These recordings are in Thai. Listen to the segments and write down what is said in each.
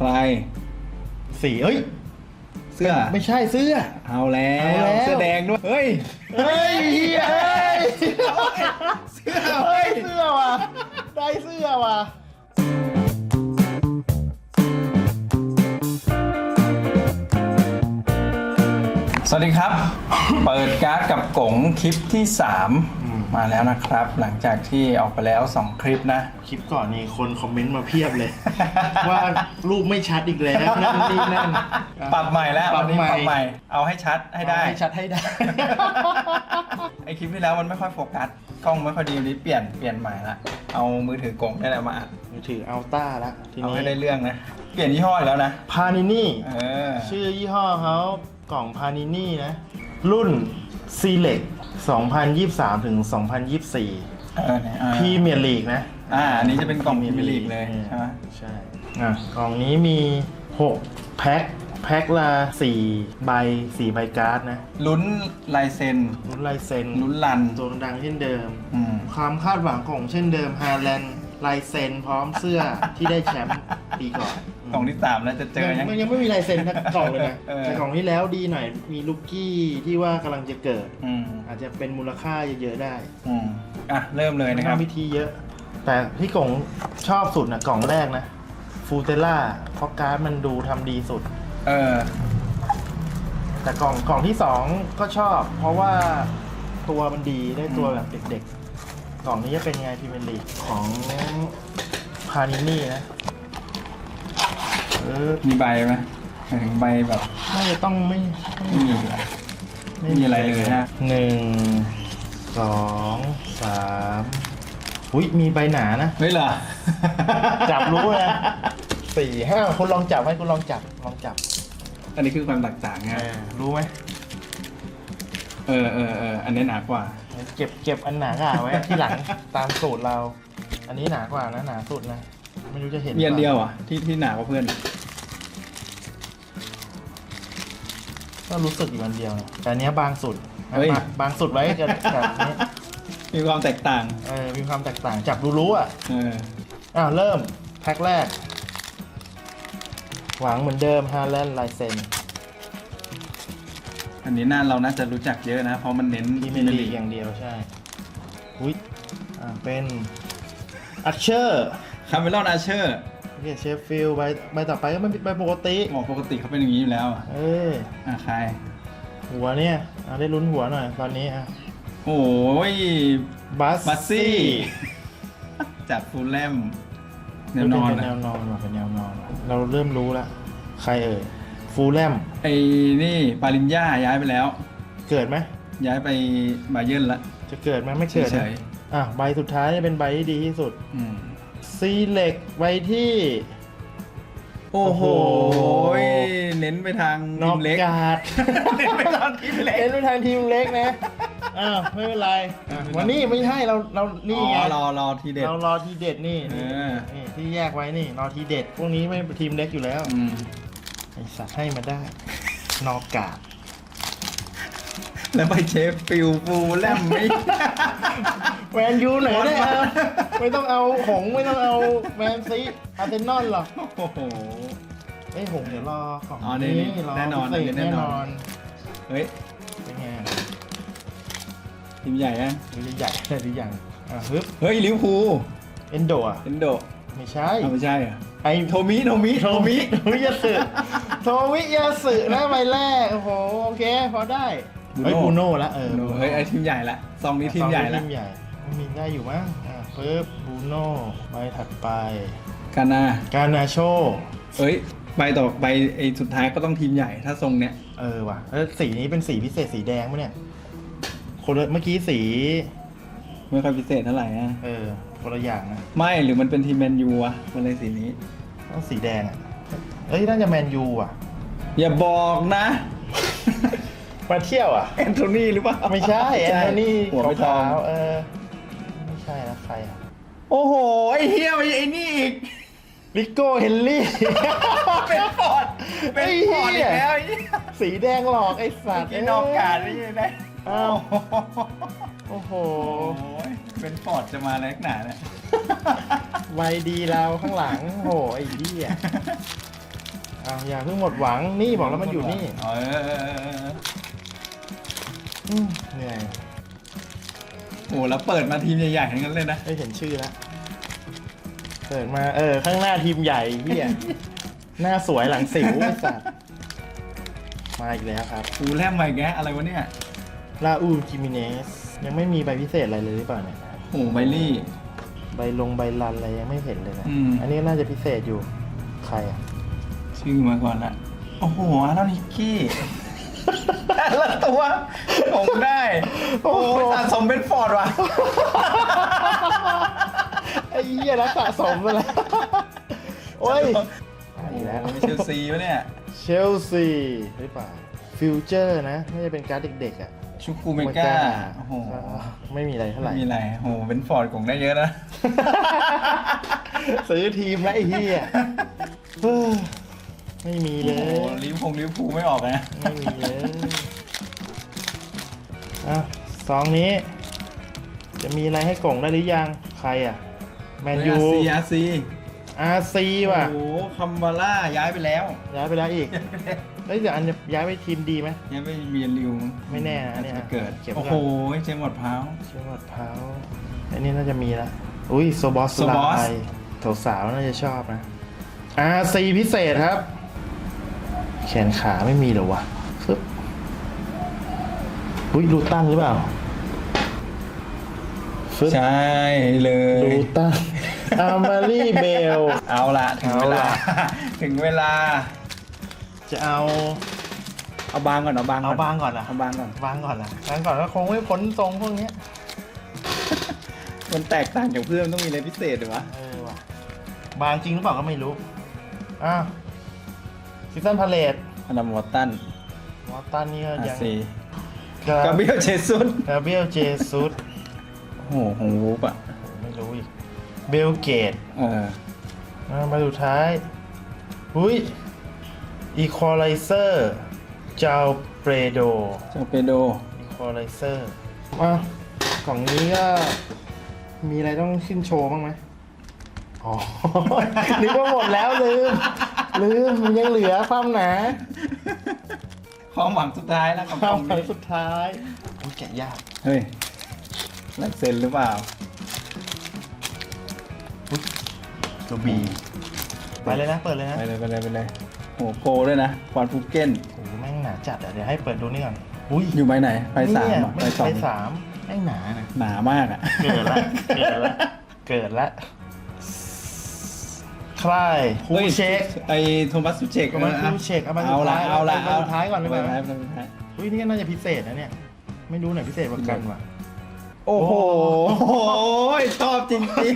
ใคร สีเอ้ย เสื้อ ไม่ใช่เสื้อ เอาแล้เอาแล้ววเสื้อแดงด้วย เฮ้ย เฮ้ยเหี้ยเฮ้ย เสื้อเฮ้ย เสื้อว่ะ ได้เสื้อว่ะสวัสดีครับ เปิดการ์ดกับกงคลิปที่ 3 มาแล้วนะครับ หลังจากที่ออกไปแล้ว 2 คลิปนะ คลิปก่อนนี่คนคอมเมนต์มาเพียบเลย ว่ารูปไม่ชัดอีกแล้วนั่นนี่นั่น ปรับใหม่แล้วปรัวับนนี้ใหม่ปรับใหม่ เอาให้ชัดให้ได้ให้ชัดให้ได้ไอคลิปที่แล้วมันไม่ค่อยโฟกัสกล้องไม่ค่อยดีวันนี้เปลี่ยนเปลี่ยนใหม่ละเอามือถือกงนี่แหละมาอัดมือถืออัลต้าละทีเอานี้ให้ได้เรื่องนะ เปลี่ยนยี่ห้ออีกแล้วนะพานินี่เออชื่อยี่ห้อเขากล่องพานินี่นะ รุ่น Select 2023 ถึง 2024เออเนี่ยอ่าพรีเมียร์ลีกนะอ่าอันนี้จะเป็นกล่องพรีเมียร์ลีกเลยใช่ไหมใช่อะกล่องนี้มี 6 แพ็คแพ็คละ4ใบ4ใบการ์ดนะลุ้นลายเซ็น รุ่นลายเซ็นลุ้นรัน ตัวดังเช่นเดิม อืม ความคาดหวังของเช่นเดิมฮาแลนด์ลายเซ็นพร้อมเสื้อที่ได้แชมป์ปีก่อน กล่องที่สามแล้วจะเจอยัง มันยังไม่มีลายเซ็นทักกล่องเลยนะเออ แต่กล่องที่แล้วดีหน่อย มีลูกกี้ที่ว่ากำลังจะเกิด อืมอาจจะเป็นมูลค่าเยอะๆได้อืมอะเริ่มเลยไม่นะคต้รัอบงวิธีเยอะ แต่ที่กล่องชอบสุดนะกล่องแรกนะฟูเตล่าเพราะการ์ดมันดูทำดีสุด เออ แต่กล่องกล่องที่สองก็ชอบ เพราะว่าตัวมันดีได้ตัวอืม แบบเด็กๆ กล่องนี้จะเป็นไงพรีเมียร์ลีกของพานินี่นะเออ มีใบไหมหมายถึงใบแบบน่าจะต้องไม่ไม่มีอะไม่มีอะไรเลยนะหนึ่งสองสามอุ้ยมีใบหนานะเฮ้ยเหรอ จับรู้นะสี่ห้าคุณลองจับไหมคุณลองจับลองจับอันนี้คือความแตกต่างไงเออรู้ไหมเออเออเอออันนี้หนากว่า เก็บเก็บอันหนากว่าไว้ที่หลังตามสูตรเรา อันนี้หนากว่านะหนาสุดนะไม่รู้จะเห็นมีอันปล่าเดียวอะที่ที่หนากว่าเพื่อน ก็รู้สึกอยู่อันเดียวนะแต่อันเนี้ยบางสุดเฮ้ย บางบางสุดไว้กับกับอันนี้มีความแตกต่างเออมีความแตกต่างจับรู้รู้ๆอะเอออ้าวเริ่มแพ็คแรก หวังเหมือนเดิมฮาแลนด์ลายเซ็นอันนี้น่าเราน่าจะรู้จักเยอะนะ เพราะมันเน้นพรีเมียร์ลีกอย่างเดียวใช่อุ้ยอ่าเป็นอัชเชอร์คาเมลอนอาเชอร์ เรียกเชฟฟิลด์ใบใบต่อไปก็ไม่ใบปกติ หมอปกติเขาเป็นอย่างนี้อยู่แล้วอะเออ อะใคร หัวเนี่ยอะได้ลุ้นหัวหน่อยตอนนี้อะโอ้ยบัสบัสซี่ จากฟูลแลมแนเป็วนนอนแนอะวนอนว่ะเป็นแนวนอนว่ะเราเริ่มรู้แล้วใครเอ่ยฟูลแลมไอ้นี่ปาลินย่าย้ายไปแล้ว เกิดไหมย้ายไปบาเยิร์นละจะเกิดไหมไม่เกิดเฉนะยอะใบสุดท้ายจะเป็นใบที่ดีที่สุด ๆอืม ซีเล็กใบที่โอ้โหโอ้โห เน้นไปทางนทีอกมเล็ก การ์ดเน้นไปทางทีมเล็ก เอ็นไปทางทีมเล็กนะอ้าวไม่เป็นไร อะ วันนี้ไม่ใช่เราเรานี่ไง อ๋อรอรอทีเด็ด เรารอทีเด็ดนี่นี่เออ นี่ที่แยกไว้นี่รอทีเด็ดพวกนี้ไม่ทีมเล็กอยู่แล้วอืมไอสัตว์ให้มาได้ นอกกาด แล้วไปเชฟฟิลฟูลแลมไม่แมนยูไหนได้วัดเอามาไม่ต้องเอาหงส์ไม่ต้องเอาแมนซีอาร์เซนอลหรอกโอ้โห ไอ้ยหงส์เดี๋ยวรอของอ๋อนี่นี่รอแน่นอนพิเศษอันนี้แน่แน่นนอนอนเฮ้ยเป็นไงทีมใหญ่อะหรือใหญ่หรือยังอะฮึบเฮ้ยลิเวอร์พูลเอนโดอะเอนโดไม่ใช่เอาไม่ใช่เหรอไอโทมิโทมิโทมิโทมิยาสึโทมิยาสึนะใบแรกโอ้โหโอเคพอได้ เฮ้ยบูโน่ละเออเฮ้ยไอทีมใหญ่ละซองนี้ทีมใหญ่ละ ทีมใหญ่มีได้อยู่มั้งอะปึ๊บบูโน่ใบถัดไป กานา การนาโช เอ้ยใบต่อใบไอสุดท้ายก็ต้องทีมใหญ่ถ้าทรงเนี้ย เออว่ะแล้วสีนี้เป็นสีพิเศษสีแดงปะเนี่ยคนละเมื่อกี้สี ไม่ค่อยพิเศษเท่าไหร่อะเออคนละอย่างนะไม่หรือมันเป็นทีมแมนยูอะมันเลยสีนี้ ต้องสีแดงอะเอ้ยน่าจะแมนยูอะ อย่าบอกนะ มาเที่ยวอะ แอนโทนีหรือเปล่าไม่ใช่แอนโทนีหัวไม่ทองขาวๆเออไม่ใช่นะใครอะโอ้โห ไอเฮียไปไอนี่อีก ลิโก้เฮนรี่ เป็นฟอร์ดเป็นฟอร์ดอีกแล้วไอ้เหี้ยสีแดงหลอกไอ้สัตว์กินนอกการไม่ใช่ไหมอ้าวโอ้โหโอ้ยเป็นฟอร์ดจะมาแลกหนาเนี่ย ไวดีเราข้างหลัง โอ้โหไอ้เหี้ยอ้าวอย่าเพิ่งหมดหวังนี่บอกแล้วมันอยู่นี่ เออเออเออเออ อืมเหนื่อยโอ้แล้วเปิดมาทีมใหญ่ๆทั้งนั้นเลยนะได้เห็นชื่อแล้วเปิดมาเออ ข้างหน้าทีมใหญ่เฮียหน้าสวยหลังสิวไอ้สัตว์มาอีกแล้วครับฟูแลมมาอีกแกอะไรวะเนี่ยลาอูจิมิเนส ยังไม่มีใบพิเศษอะไรเลยหรือเปล่าเนี่ย โอ้ไบลี่ ใบลงใบลันอะไรยังไม่เห็นเลยนะ อืม อันนี้น่าจะพิเศษอยู่ ใครอะ ชื่อมาก่อนละโอ้โหแล้วนิกกี้ แต่ละตัวผมได้ โอ้ยสะสมเป็นฟอร์ดว่ะ ไอ้เหี้ยนักสะสมไปแล้วโอ้ยโอ้โหอีกแล้วไม่เชลซีวะเนี่ย เชลซีหรือเปล่า ฟิวเจอร์นะน่าจะเป็นการ์ดเด็กๆอะชูคูเมกาโอ้โห ไม่มีอะไรเท่าไหไม่ร่ มีอะไรโอ้โหเป็นฟอร์ดคงได้เยอะนะ ซื้อทีมแล้วไอ้เหี้ยเฮ้ย ไม่มีเลโอ้โหย ลิเวอร์พูลลิเวอร์พูลไม่ออกนะไม่มีเลยอะสองนี้ จะมีอะไรให้กล่องได้หรือยัง ใครอะ แมนยู ซีอาซีอาซีว่ะ โอ้โหคัมบาร่าย้ายไปแล้วย้ายไปแล้วอีกเฮ้ยเดี๋ยวอันจะย้ายไปทีมดีไหม ย้ายไปเมียนริวไม่แน่นะอันเนี้ยจะเกิดเก็บไว้โอ้ก่โหอนเจมส์หมดพร้าว เชื่อมะพร้าวอันนี้น่าจะมีละ อุ้ยโซบอสโซบอสไลสาวๆน่าจะชอบนะอาซีพิเศษครับ แขนขาไม่มีเหรอวะฟึบอุ้ยลูตันหรือเปล่าฟึบใช่เลยลูตันอามารีเบล เอาละถึงเวลาเอาล่ะถึงเวลา จะเอา เอาบางก่อน เอาบางเอาบางก่อนนะเอาบางก่อนบางก่อนนะบางก่อนก็คงไม่พ้นทรงพวกเนี้ยมันแตกต่างจากเพื่อนมันต้องมีอะไรพิเศษหรือวะ เออว่ะบางจริงหรือเปล่าก็ไม่รู้ อ้าว ซีซันพาเลตอันดับวอตตันมอตตันนี่ก็อายังซีกากาเบรียลเจซุสกาเบรียลเจซุสโอ้โหหงวูปอะไม่รู้อีก เบลเกตเออมามาสุดท้าย อุ้ยอีควอไลเซอร์จาวเปรโดจาเปโดอีควอไลเซอร์มากล่องนี้ก็มีอะไรต้องขึ้นโชว์บ้างไหมอ๋อ นึกว่าหมดแล้วลืม ลืมมันยังเหลือความหนาความหวังสุดท้ายแล้วกับคกวาล่มองหนานี้สุดท้ายอุ๊ยแกะยากเฮ้ยลายเซ็นหรือเปล่าตัวบีไปเลยนะเปิดเลยนะไปเลยไปเลยไปเลยโอ้โหโกด้วยนะฟอนฟูเก้นโอ้โหแม่งหนาจัดอะเดี๋ยวให้เปิดดูนี่ก่อนอุ้ยอยู่ใบไหนใบสามเนี่ยเหรอไม่ใบสอไปงสามแม่งหนานะหนามากอะเกิดละเกิดละเกิดละ ใครคูเช็คไอโทมัสซูเชกโทมัสซูเชคเอามาเอาละสุดท้ายเอาละเอามาสุดท้ายก่อนดีกว่าเอสุดท้ายอุ้ยนี่ก็น่าจะพิเศษนะเนี่ยไม่รู้ไหนพิเศษกว่ากันว่ะโอ้โหชอบจริง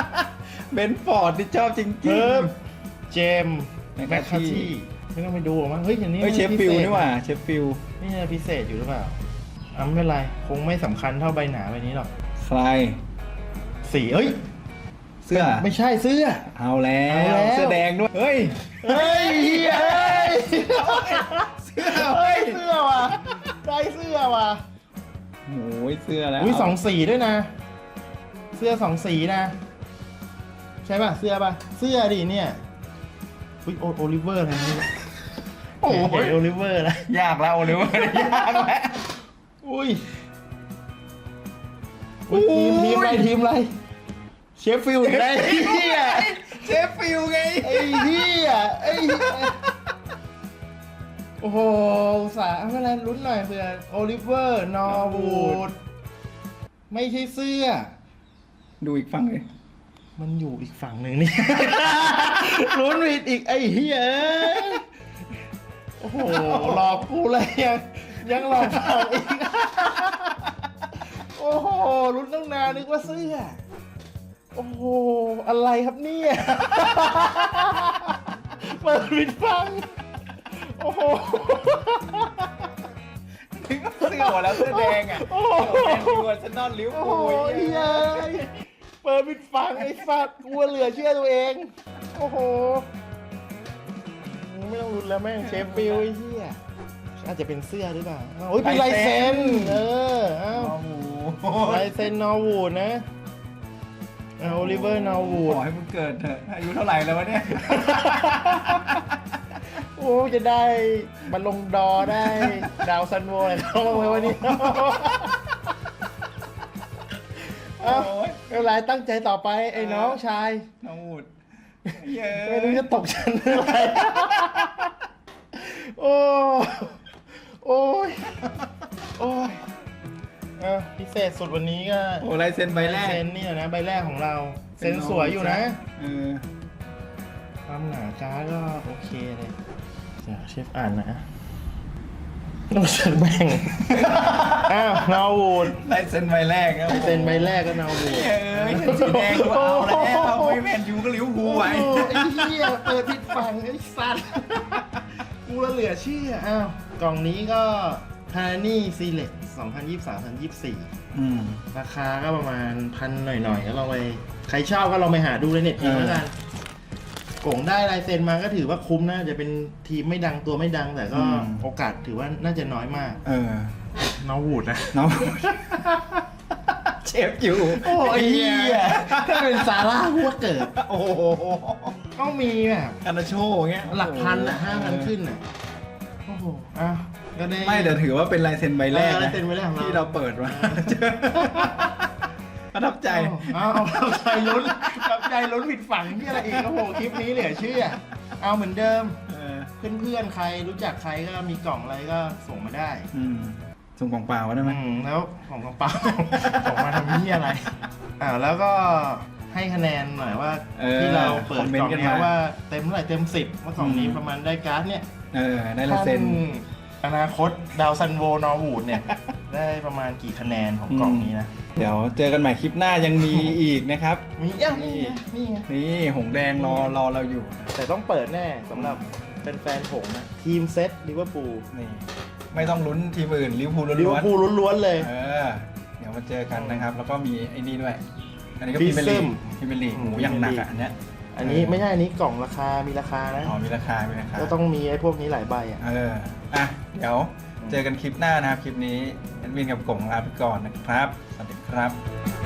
ๆเบนฟอร์ดที่ชอบจริงเพิ่มเจมแมแมคคคาคาที่ที่ไม่ต้องไปดูหรอกมั้งเฮ้ยอย่างนี้ๆเฮ้ยเชฟฟิลนี่หว่าเชฟฟิลนี่น่าจะพิเศษอยู่หรือเปล่าอะไม่เป็นไร คงไม่สำคัญเท่าใบหนาใบนี้หรอก ใคร สีเอ้ยเสื้อ ไม่ใช่เสื้อ เอาแล้เอาแล้ววเสื้อแดงด้วย เฮ้ย เฮ้ยเฮ้ยเสื้อเฮ้เฮ้ยยเสื้อว่ะ ได้เสื้อว่ะโอ้ยเสื้อแล้วอุ้ยสองสีด้วยนะ เสื้อสองสีนะ ใช่ป่ะ เสื้อป่ะ เสื้อดิเนี่ย อุ้ยโอโอลิเวอร์อะไรนี่โอ้เห็ยนโอลิเวอร์นะยากแล้วโอลิเวอร์ยากแล้ว อุ้ยอุ้ยทีมทีมอะไรทีมอะไร เชฟฟิลด์ได้ไอ้เฮียเชฟฟิลไง ไอ้เฮียไอ้เหี้ยโอ้โหอุตสาห์ไม่เป็นไรลุ้นหน่อยเผื่อโอลิเวอร์นอร์วูดไม่ใช่เสื้อ ดูอีกฝั่งเลยมันอยู่อีกฝั่งหนึ่งนี่ ลุ้นผิดอีกไอ้เฮียโอ้โหหลอกกูเลยยังยังหลอกฝั่งอีก โอ้โหลุ้นตั้งนานนึกว่าเสื้อ โอ้โห อะไรครับเนี่ย เปิดปิดฟัง โอ้โห ถึงก็เสื้อหมดแล้วเสื้อแดงอะโอ้โห แมนยูอาร์เซนอลลิเวอร์โอ้พูโหลเฮียเปิดปิดฟังไอ้สัตว์กลัวเหลือเชื่อตัวเอง โอ้โห ไม่ต้องรุนแล้วแม่งเชฟฟิลด์ไอ้เหี้ยอาจจะเป็นเสื้อหรือเปล่าอ้าวโอ้ยเป็นลายเซ็น เออเอ้าโอ้โหลายเซ็นนอร์วูดนะ โอลิเวอร์นอร์วูดขอให้มึงเกิดเถอะอายุเท่าไหร่แล้ววะเนี่ย โอ้จะได้บอลลงดอร์ได้ ดาวซันโวอะไรเข้ามาไว้วันนี้เอ้าไม่เป็นไรตั้งใจต่อไปไอ้น้องชาย น้องอูดเย้ไม่รู้จะตกชั้นเมื่อไหร่โอ้ โอ้ย โอ้ยเออพิเศษสุดวันนี้ก็โอ้ลายเซ็นใบแรกเซ็นนี่แหละนะใบแรกของเราเซ็นสวยอยู่นะเออความหนาการ์ดก็โอเคเลยเดี๋ยวเชฟอ่านนะต้องเซ็นแบ่งอ้าวนาวูดลายเซ็นใบแรกครับเซ็นใบแรกก็นาวูดเอ้ยสีแดงก็เอาแล้วไม่แมนยูก็ลิ้วหูไว้โอ้ไอ้เหี้ยเปิดผิดฝั่งไอ้สัตว์กูละเหลือเชื่ออ้าวกล่องนี้ก็ ฮานี่ซีเล็ก2023-2024 อืม ราคาก็ประมาณพันหน่อยๆก็ลองไป ใครชอบก็ลองไปหาดูในเน็ตทีมเออ แล้วกันกงได้ลายเซ็นมาก็ถือว่าคุ้มนะจะเป็นทีมไม่ดังตัวไม่ดัง แต่ก็โอกาสถือว่าน่าจะน้อยมาก เออ น้องวูดนะ น้อง เชฟอยู่โอ้ยเหี้ย ถ้าเป็นซาร่ากูว่าเกิด โอ้โหต้องมีแบบคานาโชเงี้ยหลักพันอะห้าพันขึ้นอะ โอ้โหอ้าว ก็ได้ไม่แต่ถือว่าเป็นลายเซ็นใบแรกเออลานะยเซ็นใบแรกของเรา ที่เราเปิดมาประทับใจ เอาเอาเอาใจลุ้นเอาใจลุ้นผิดฝังที่อะไรอีกโอ้โหคลิปนี้เหลือเชื่อ เอาเหมือนเดิม เออเพื่อนๆใครรู้จักใครก็มีกล่องอะไรก็ส่งมาได้อืมส่งกล่องเปล่าได้ไหมอืมแล้วของกระเป๋าส่งมาทำนี่อะไร อ่าแล้วก็ให้คะแนนหน่อยว่าเออที่เราเปิดคอมเมนกล่องต์กันเนี้ยมาว่าเต็มเท่าไหร่เต็มสิบว่ากล่องนี้อืมประมาณได้การ์ดเนี่ยเออได้ลายเซ็น ท่าน อนาคตดาวซันโวนอร์วูดเนี่ย ได้ประมาณกี่คะแนนของกล่องนี้นะ เดี๋ยวเจอกันใหม่คลิปหน้ายังมีอีกนะครับ มีอะนี่ไงนี่ไงนี่หงแดงรอรอเราอยู่แต่ต้องเปิดแน่สำหรับเป็นแฟนๆผมนะทีมเซตลิเวอร์พูลนี่ไม่ต้องลุ้นทีมอื่นลิเวอร์พูลลิเวล้อวนร์พูลล้วนๆเลย ๆเออ เดี๋ยวมาเจอกันนะครับ แล้วก็มีไอ้นี่ด้วย อันนี้ก็ฟิพิมเมลีซึมพิมเมลีอืมหมูอย่างหนัก Premier อะอันเนี้ย อันนี้ไม่ใช่อันนี้กล่องราคามีราคานะอ๋อมีราคา มีราคาก็ต้องมีไอ้พวกนี้หลายใบอะ เอออะ เดี๋ยวเจอกันคลิปหน้านะครับ คลิปนี้แอดมินกับกงลาไปก่อนนะครับ สวัสดีครับ